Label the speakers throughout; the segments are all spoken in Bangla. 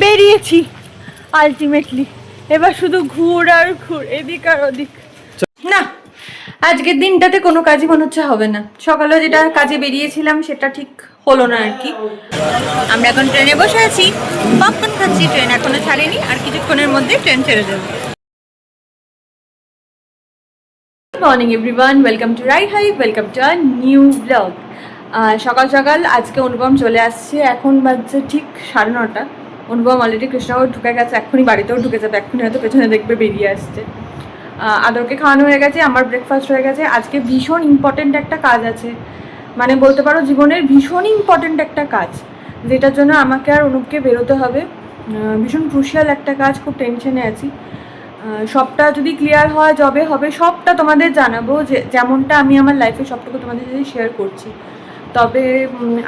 Speaker 1: বেরিয়েছি আলটিমেটলি এবার শুধু ঘুর আর ঘুর, এদিক আর ওদিক। না, আজকের দিনটাতে কোনো কাজই মনে হচ্ছে হবে না। সকালে যেটা কাজে বেরিয়েছিলাম, সেটা ঠিক হলো না আর কি। আমরা এখন ট্রেনে বসে আছি। পপকর্ন খাচ্ছি, ট্রেন এখনও ছাড়েনি, আর কিছুক্ষণের মধ্যে ট্রেন ছেড়ে যাবে morning everyone welcome to Rai hi welcome to our new blog সকাল সকাল আজকে অনুপম চলে আসছে। এখন বাজছে ঠিক সাড়ে নটা। অনুপম অলরেডি কৃষ্ণনগর ঢুকে গেছে, এক্ষুনি বাড়িতেও ঢুকে যাবে, এক্ষুনি হয়তো পেছনে দেখবে বেরিয়ে আসছে। আদরকে খাওয়ানো হয়ে গেছে, আমার ব্রেকফাস্ট হয়ে গেছে। আজকে ভীষণ ইম্পর্টেন্ট একটা কাজ আছে। মানে বলতে পারো জীবনের ভীষণ ইম্পর্টেন্ট একটা কাজ, যেটার জন্য আমাকে আর অনুপকে বেরোতে হবে। ভীষণ ক্রুশিয়াল একটা কাজ, খুব টেনশনে আছি। সবটা যদি ক্লিয়ার হয় জবে হবে, সবটা তোমাদের জানাব যে, যেমনটা আমি আমার লাইফে সবটুকু তোমাদের সাথে শেয়ার করছি। তবে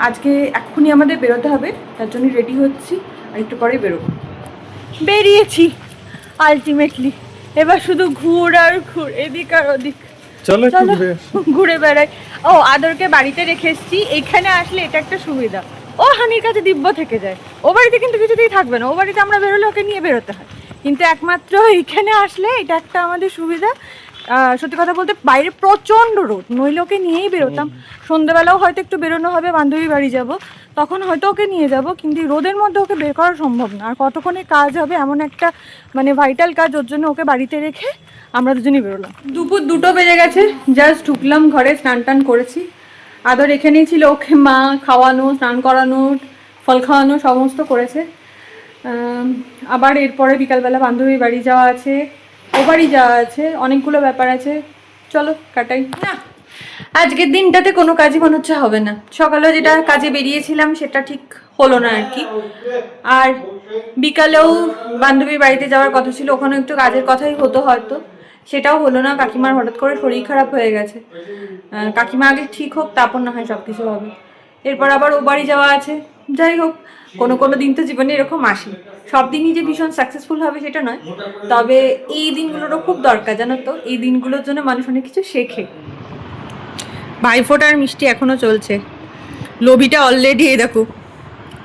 Speaker 1: আজকে এক্ষুনি আমাদের বেরোতে হবে তার জন্য রেডি হচ্ছি আর একটু পরেই বেরোবো। বেরিয়েছি আলটিমেটলি এবার শুধু ঘুর আর ঘুর এদিক আর ওদিক।
Speaker 2: চলো ঘুরে
Speaker 1: বেড়াই। ও আদরকে বাড়িতে রেখে এসেছি এখানে আসলে এটা একটা সুবিধা। ও হানির কাছে দিব্য থেকে যায়। ও বাড়িতে কিন্তু কিছুতেই থাকবে না ও বাড়িতে আমরা বেরোলে ওকে নিয়ে বেরোতে হয়। কিন্তু একমাত্র এখানে আসলে এটা একটা আমাদের সুবিধা সত্যি কথা বলতে বাইরে প্রচণ্ড রোদ। নইলে ওকে নিয়েই বেরোতাম। সন্ধ্যেবেলাও হয়তো একটু বেরোনো হবে বান্ধবী বাড়ি যাব। তখন হয়তো ওকে নিয়ে যাব, কিন্তু রোদের মধ্যে ওকে বের করা সম্ভব না। আর কতক্ষণে কাজ হবে এমন একটা মানে ভাইটাল কাজ ওর জন্য ওকে বাড়িতে রেখে আমরা দুজনই বেরোলাম। দুপুর দুটো বেজে গেছে জাস্ট ঢুকলাম ঘরে, স্নান টান করেছি। আদর এখানেই ছিল ওকে, মা, খাওয়ানো, স্নান করানো, ফল খাওয়ানো, সমস্ত করেছে। আবার এরপরে বিকালবেলা বান্ধবীর বাড়ি যাওয়া আছে। ও বাড়ি যাওয়া আছে, অনেকগুলো ব্যাপার আছে। চলো, কাটাই। না, আজকের দিনটাতে কোনো কাজই মনে হচ্ছে হবে না। সকালে যেটা কাজে বেরিয়েছিলাম, সেটা ঠিক হলো না আর কি। আর বিকালেও বান্ধবীর বাড়িতে যাওয়ার কথা ছিল ওখানে একটু কাজের কথাই হতো হয়তো। সেটাও হলো না, কাকিমার হঠাৎ করে শরীর খারাপ হয়ে গেছে। কাকিমা আগে ঠিক হোক, তারপর না হয় সব কিছু হবে। এরপর আবার ও বাড়ি যাওয়া আছে। যাই হোক কোনো কোনো দিন তো জীবনে এরকম আসে। সব দিনই যে ভীষণ সাকসেসফুল হবে সেটা নয়। তবে এই দিনগুলোরও খুব দরকার, জানো তো? এই দিনগুলোর জন্য মানুষ অনেক কিছু শেখে। ভাইফোঁটার মিষ্টি এখনও চলছে। লোভিটা অলরেডি এই দেখো।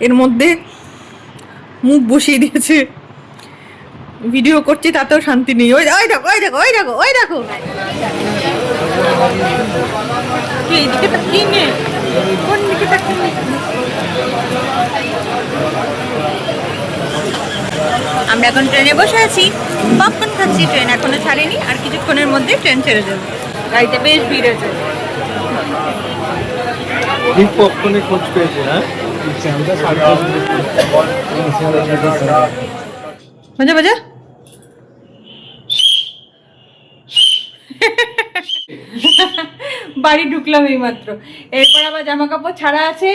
Speaker 1: এর মধ্যে মুখ বসিয়ে দিয়েছে। ভিডিও করছি, তাতেও শান্তি নেই। ওই ওই দেখো ওই দেখো ওই দেখো ওই দেখো। এইদিকে তাকিয়ে নে কোন দিকে তাকিয়ে? আমরা এখন ট্রেনে বসে আছি। পপকর্ন খাচ্ছি ট্রেন এখনও ছাড়েনি আর কিছুক্ষণের মধ্যে ট্রেন ছেড়ে যাবে। গাড়িতে বেশ ভিড়
Speaker 2: পপকর্নের খোঁজ পেয়েছে হ্যাঁ?
Speaker 1: বাড়ি ঢুকলাম এই মাত্র এরপর আবার জামা কাপড় ছাড়া আছে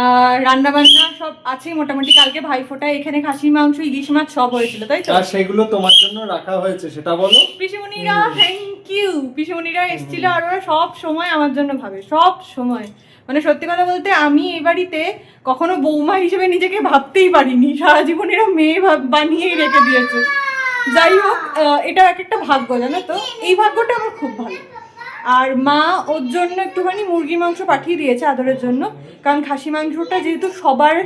Speaker 1: আর রান্না বান্না সব আছে মোটামুটি। কালকে ভাইফোঁটা এখানে খাসির মাংস ইলিশ মাছ সব হয়েছিল তাই তো?
Speaker 2: আর সেগুলো তোমার জন্য রাখা হয়েছে সেটা বলো।
Speaker 1: পিসিমণিরা থ্যাংক ইউ পিসিমণিরা এসেছিল আর ওরা সব সময় আমার জন্য ভাবে সব সময়। মানে সত্যি কথা বলতে আমি এই বাড়িতে কখনো বৌমা হিসেবে নিজেকে ভাবতেই পারিনি। সারা জীবন এরা মেয়ে ভাব বানিয়েই রেখে দিয়েছে। যাই হোক এটা এক একটা ভাগ্য জানো তো? এই ভাগ্যটা আমার খুব ভালো। আর মা ওর জন্য একটুখানি মুরগির মাংস পাঠিয়ে দিয়েছে আদরের জন্য কারণ খাসি মাংসটা যেহেতু সবার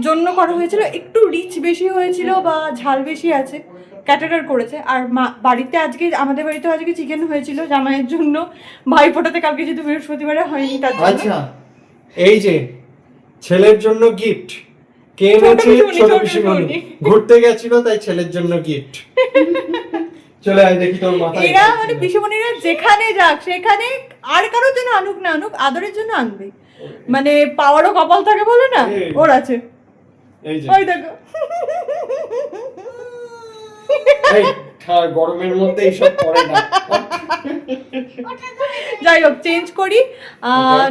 Speaker 1: জন্য করা হয়েছিল একটু রিচ বেশি হয়েছিল বা ঝাল বেশি আছে ক্যাটারার করেছে। আর মা বাড়িতে আজকে আমাদের বাড়িতে আজকে চিকেন হয়েছিল জামাইয়ের জন্য ভাই ফোটাতে কালকে যেহেতু বৃহস্পতিবারে হয়নি তার জন্য।
Speaker 2: আচ্ছা এই যে ছেলের জন্য গিফট কে এনেছে? ছোট পিসিমণি। ঘুরতে গেছিল তাই ছেলের জন্য গিফট চলে আয় দেখি তোর মাথায়
Speaker 1: এরা মানে পিসুমণিরা যেখানে যাক সেখানে আর কারোর জন্য আনুক না আনুক আদরের জন্য আনবে। মানে পাওয়ারও কপাল থাকে বলে না? ওর আছে।
Speaker 2: এই
Speaker 1: ওই দেখো।
Speaker 2: গরমের মধ্যে এইসব পড়ে না।
Speaker 1: যাই হোক চেঞ্জ করি।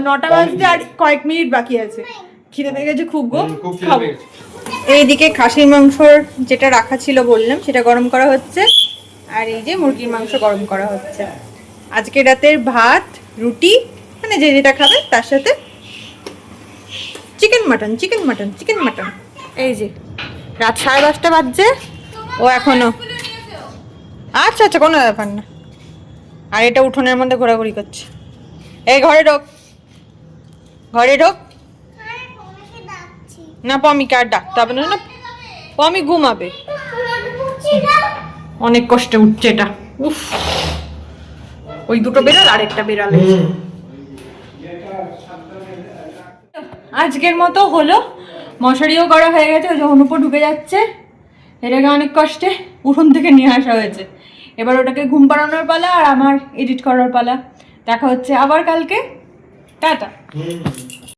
Speaker 1: নটা বাজতে আর কয়েক মিনিট বাকি আছে। খিদে পেয়ে গেছে খুব গো।
Speaker 2: খাব
Speaker 1: এইদিকে খাসির মাংসর যেটা রাখা ছিল বললাম সেটা গরম করা হচ্ছে। আর এই যে মুরগির মাংস গরম করা হচ্ছে। আজকে রাতের ভাত, রুটি মানে যে যেটা খাবে তার সাথে chicken mutton chicken mutton chicken mutton. এই যে, রাত সাড়ে দশটা বাজছে। ও এখনও। আচ্ছা আচ্ছা কোনো ব্যাপার না। আর এটা উঠোনের মধ্যে ঘোরাঘুরি করছে। এই ঘরে ঢোক। ঘরে ঢোক। না, পমিকে আর ডাকতে হবে না ও ঘুমাবে। অনেক কষ্টে উঠছে এটা। উফ। ওই দুটো বেড়াল আর একটা বেড়াল আজকের মতো হলো। মশারিও করা হয়ে গেছে, ওই যে অনুপ ঢুকে যাচ্ছে। এটাকে অনেক কষ্টে উঠোন থেকে নিয়ে আসা হয়েছে। এবার ওটাকে ঘুম পাড়ানোর পালা আর আমার এডিট করার পালা। দেখা হচ্ছে আবার কালকে। টাটা।